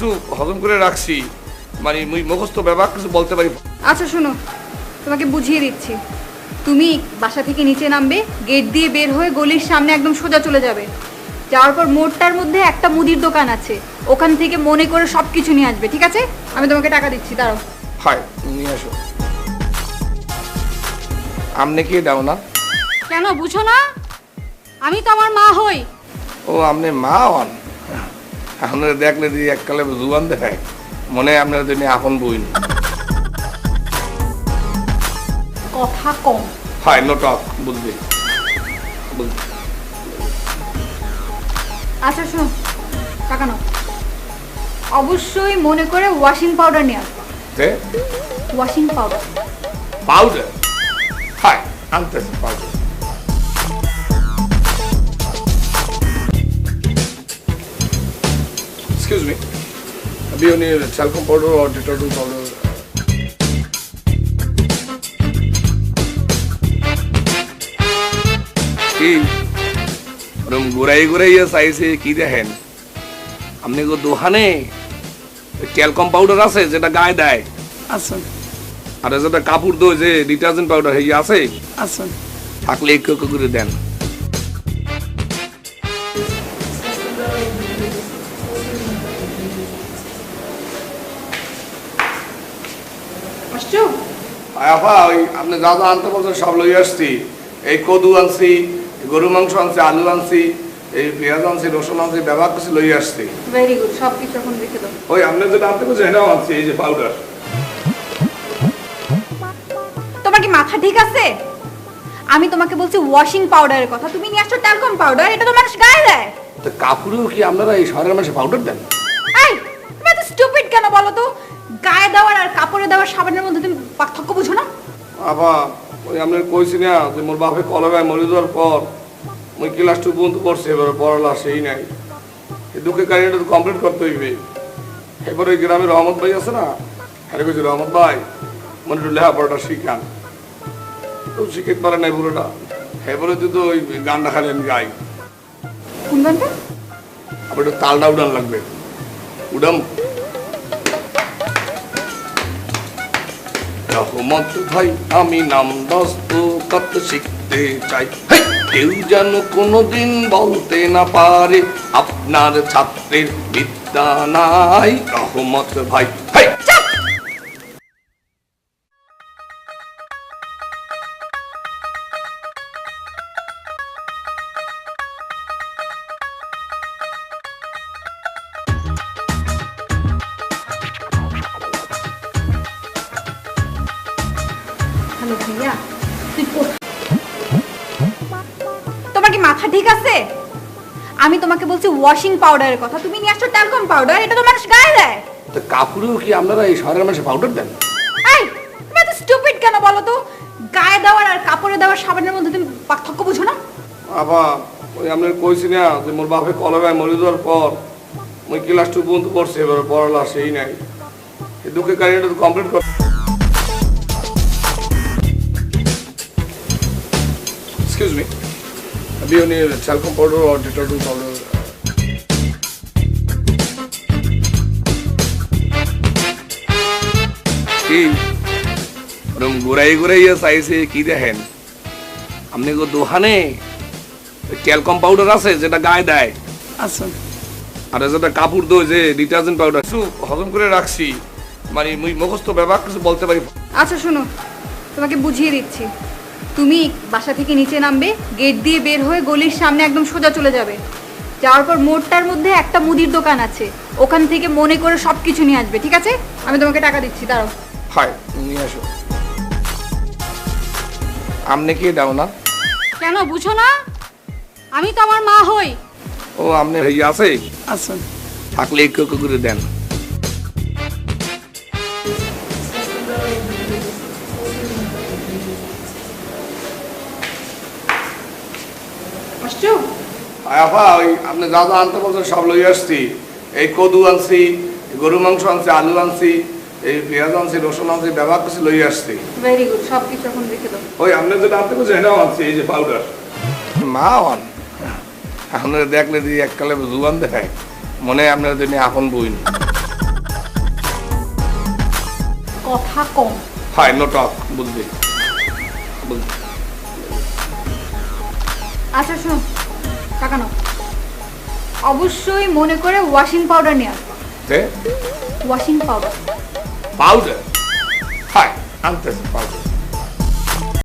কিছু হজম করে রাখছি মানে মুই মুখস্থ ব্যাপার কিছু বলতে পারি। আচ্ছা শোনো তোমাকে বুঝিয়ে দিচ্ছি। তুমি বাসা থেকে নিচে নামবে গেট দিয়ে বের হয়ে গলির সামনে একদম সোজা চলে যাবে। যাওয়ার পর মোড়টার মধ্যে একটা মুদির দোকান আছে। ওখান থেকে মনে করে সব কিছু নিয়ে আসবে ঠিক আছে? আমি তোমাকে টাকা দিচ্ছি দাঁড়াও। হয় নিয়ে আসো। আমনে কি দাও না? কেন বুঝো না? আমি তো আমার মা হই। ও আপনি মা হন? আপনারা দেখলে দিয়ে এককালে জুয়ান দেখায়। মনে হয় আপনার জন্য আপন বইন। কথা কম। হয় নো টক বুঝবে আচ্ছা শোনো টাকা নাও। অবশ্যই মনে করে ওয়াশিং পাউডার নিয়ে আসবে। ওয়াশিং পাউডার পাউডার হয় আনতেছে পাউডার Excuse me. अभी उन्हें talcum powder और detergent powder কি ওরম ঘুরাই ঘুরাইয়া চাইছে কি দেখেন আপনি গো দোকানে ট্যালকম পাউডার আছে যেটা গায়ে দেয় আচ্ছা আর যেটা কাপড় দো যে ডিটারজেন্ট পাউডার হয়ে আছে আচ্ছা থাকলে একটু একটু করে দেন আসছো? ওই আপনি যা যা আনতে বলছেন সব লই আসছি। এই কদু আনছি গরু মাংস আনছি আলু আনছি এই পেঁয়াজ আনছি রসুন আনছি ব্যবহার কিছু লই আসছি। ভেরি গুড সব কিছু এখন রেখে দাও। ওই আপনি যেটা আনতে বলছেন এটাও আনছি এই যে পাউডার তোমার কি মাথা ঠিক আছে? আমি তোমাকে বলছি ওয়াশিং পাউডারের কথা। তুমি নিয়ে আসছো ট্যালকম পাউডার এটা তো মানুষ গায়ে দেয়। তো কাপড়েও কি আপনারা এই শহরের মানুষে পাউডার দেন? এই তুমি এত স্টুপিড কেন বলো তো? আর কাপড়ে দেওয়ার সাবানের মধ্যে তুমি পার্থক্য বুঝো না? আফা ওই আপনার কইছি না যে মোর বাপে কলবায় মরে যাওয়ার পর মই ক্লাস টু পর্যন্ত করছে এবার পড়ালা সেই নাই। এই দুঃখের কাহিনীটা তো কমপ্লিট করতে হইবে। এবার ওই গ্রামের রহমত ভাই আছে না হ্যাঁ কইছি রহমত ভাই মনে একটু লেখাপড়াটা শিখান। তো শিখাতে পারে নাই পুরোটা এবারে তুই তো ওই গানটা খালি আমি গাই কোন গানটা? আবার একটু তালটা উড়ান লাগবে। উড়াম? রহমত ভাই, আমি নাম দস্তখত শিখতে চাই। কেউ যেন কোনোদিন বলতে না পারে, আপনার ছাত্রের বিদ্যা নাই, রহমত ভাই। হেই! ভাইয়া। তুই তোমার কি মাথা ঠিক আছে? আমি তোমাকে বলছি ওয়াশিং পাউডারের কথা। তুমি নিয়ে আসছো ট্যালকম পাউডার এটা তো মানুষ গায়ে দেয়। তো কাপড়েও কি আপনারা এই শহরের মানুষে পাউডার দেন? এই তুমি এত স্টুপিড কেন বলো তো? গায়ে দেওয়ার আর কাপড়ে দেওয়ার সাবানের মধ্যে তুমি পার্থক্য বুঝো না? আবা ওই আপনার কইছি না যে মোর বাপে কলবায় মরে যাওয়ার পর ওই ক্লাস টু পর্যন্ত করছে এবার পড়ালা সেই নাই। এই দুঃখের তো কমপ্লিট কর Excuse me. अभी उन्हें talcum powder और detergent powder কি ওরম ঘুরাই ঘুরাইয়া চাইছে কি দেখেন আপনি গো দোকানে ট্যালকম পাউডার আছে যেটা গায়ে দেয় আচ্ছা আর যেটা কাপড় দো যে ডিটারজেন্ট পাউডার কিছু হজম করে রাখছি মানে মুই মুখস্থ ব্যাপার কিছু বলতে পারি আচ্ছা শোনো তোমাকে বুঝিয়ে দিচ্ছি তুমি বাসা থেকে নিচে নামবে গেট দিয়ে বের হয়ে গলির সামনে একদম সোজা চলে যাবে। যাওয়ার পর মোড়টার মধ্যে একটা মুদির দোকান আছে। ওখান থেকে মনে করে সব কিছু নিয়ে আসবে ঠিক আছে? আমি তোমাকে টাকা দিচ্ছি দাঁড়াও। হয় নিয়ে আসো। আমনে কি দাও না? কেন বুঝো না? আমি তো আমার মা হই। ও আমনে হইয়া আছে? আচ্ছা থাকলে একটু করে দেন। আফা ওই আপনি যা যা আনতে বলছেন সব লই আসছি। এই কদু আনছি গরু মাংস আনছি আলু আনছি এই পেঁয়াজ আনছি রসুন আনছি ব্যবহার কিছু লই আসছি। ভেরি গুড সব কিছু এখন রেখে দাও। ওই আপনি যেটা আনতে বলছেন এটাও আনছি এই যে পাউডার মা হন আপনারা দেখলে দিয়ে এককালে জুয়ান দেখায় মনে হয় আপনার জন্য আপন বইন। কথা কম। হাই নো টক বুঝলি বুঝলি। আচ্ছা শোনো টাকা নাও। অবশ্যই মনে করে ওয়াশিং পাউডার নিয়ে আসবা। ওয়াশিং পাউডার পাউডার হাই আনতেছে পাউডার